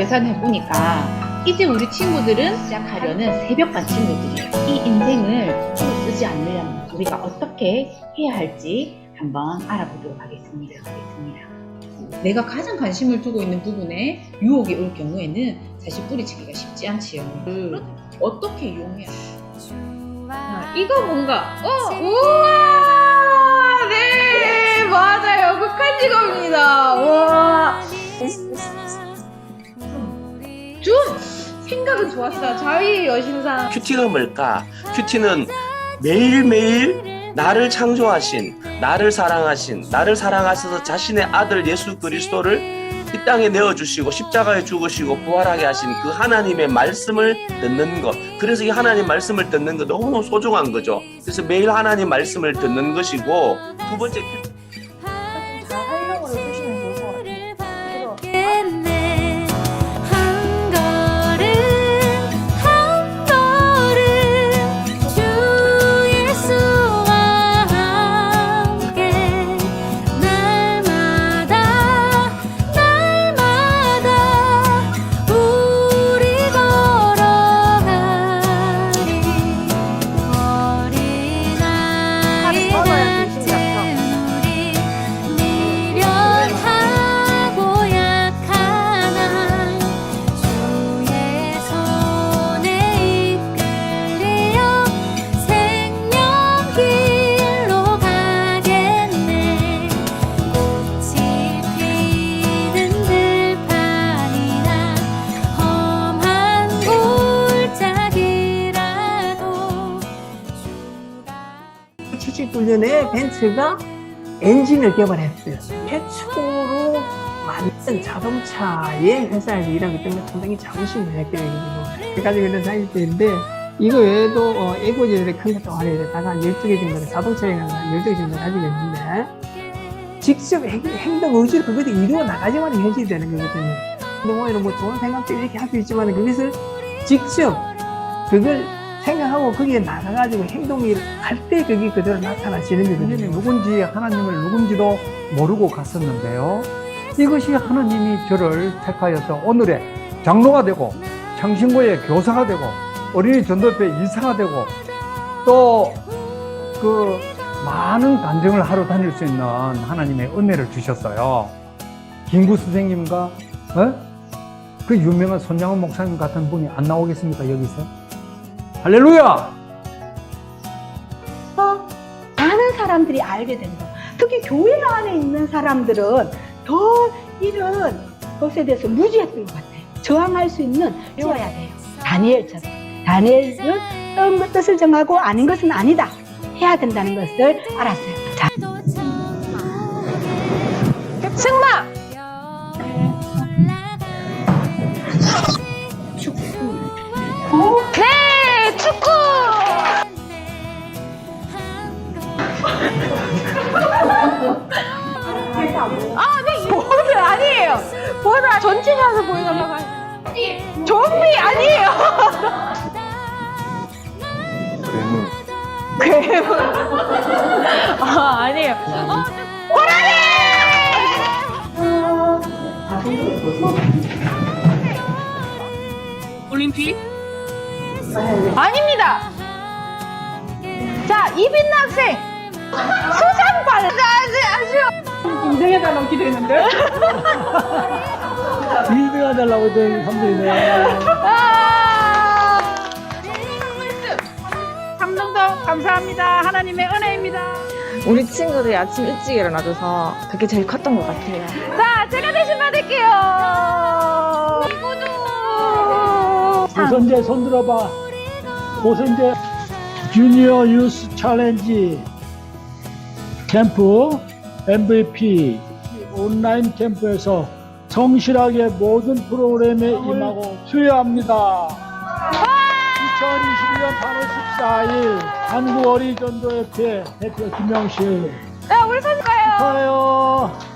계산해 보니까 이제 우리 친구들은 시작하려는 새벽반 친구들이에요. 이 인생을 쓰지 않으려면 우리가 어떻게 해야 할지 한번 알아보도록 하겠습니다. 하겠습니다. 내가 가장 관심을 두고 있는 부분에 유혹이 올 경우에는 사실 뿌리치기가 쉽지 않지요. 그렇다면 어떻게 이용해야 할까요? 자, 이거 뭔가. 어 우와! 네 맞아요. 극한 직업입니다. 와. 좀 생각은 좋았어요 자유의 여신상. 큐티가 뭘까? 큐티는 매일매일 나를 창조하신, 나를 사랑하신, 나를 사랑하셔서 자신의 아들 예수 그리스도를 이 땅에 내어주시고 십자가에 죽으시고 부활하게 하신 그 하나님의 말씀을 듣는 것. 그래서 이 하나님 말씀을 듣는 것 너무 소중한 거죠. 그래서 매일 하나님 말씀을 듣는 것이고 두 번째 1979년에 벤츠가 엔진을 개발했어요. 최초로 만든 자동차의 회사에서 일하기 때문에 상당히 자부심을 느껴요. 그까지 그런 사이트인데 이거 외에도 어, 에고제들의 컨셉도 아래에다가 12개 정도의 자동차에 관한 12개 정도 가지고 있는데 직접 행, 행동 의지를 그것도 이루어 나가지만 현실이 되는 거거든요. 그동안에는 뭐 좋은 생각도 이렇게 할 수 있지만 그것을 직접 그걸 생각하고 거기에 나가가지고 행동을 할때 그게 그대로 나타나지는 본인이 거거든요. 누군지 하나님을 누군지도 모르고 갔었는데요. 이것이 하나님이 저를 택하여서 오늘의 장로가 되고 창신고의 교사가 되고 어린이 전도회 이사가 되고 또 그 많은 간증을 하러 다닐 수 있는 하나님의 은혜를 주셨어요. 김구 선생님과 어? 그 유명한 손양원 목사님 같은 분이 안 나오겠습니까 여기서? 할렐루야! 많은 사람들이 알게 된다. 특히 교회 안에 있는 사람들은 더 이런 것에 대해서 무지했던 것 같아요. 저항할 수 있는 배워야 돼요. 다니엘처럼. 다니엘은 뜻을 정하고 아닌 것은 아니다. 해야 된다는 것을 알았어요. 자, 보드 전체에서 보여달라고 하죠. 좀비 아니에요! 괴물. 아, 아니에요. 어, 올림픽 아닙니다. 자, 이빈 학생. 수상발. 아쉬워. 인생해달라고 기도했는데? 1등 하달라고 했더니 3등이네. 아! 삼성동 감사합니다. 하나님의 은혜입니다. 우리 친구들이 아침 일찍 일어나줘서 그게 제일 컸던 것 같아요. 자, 제가 대신 받을게요. 이거도. 고선재 손 들어봐. 고선재 주니어 유스 챌린지 캠프 MVP 온라인 캠프에서 성실하게 모든 프로그램에 아, 임하고 수여합니다. 2021년 8월 14일 한국어리전도협회 대표 김영실. 네, 아, 우리 선수가요. 축하해요.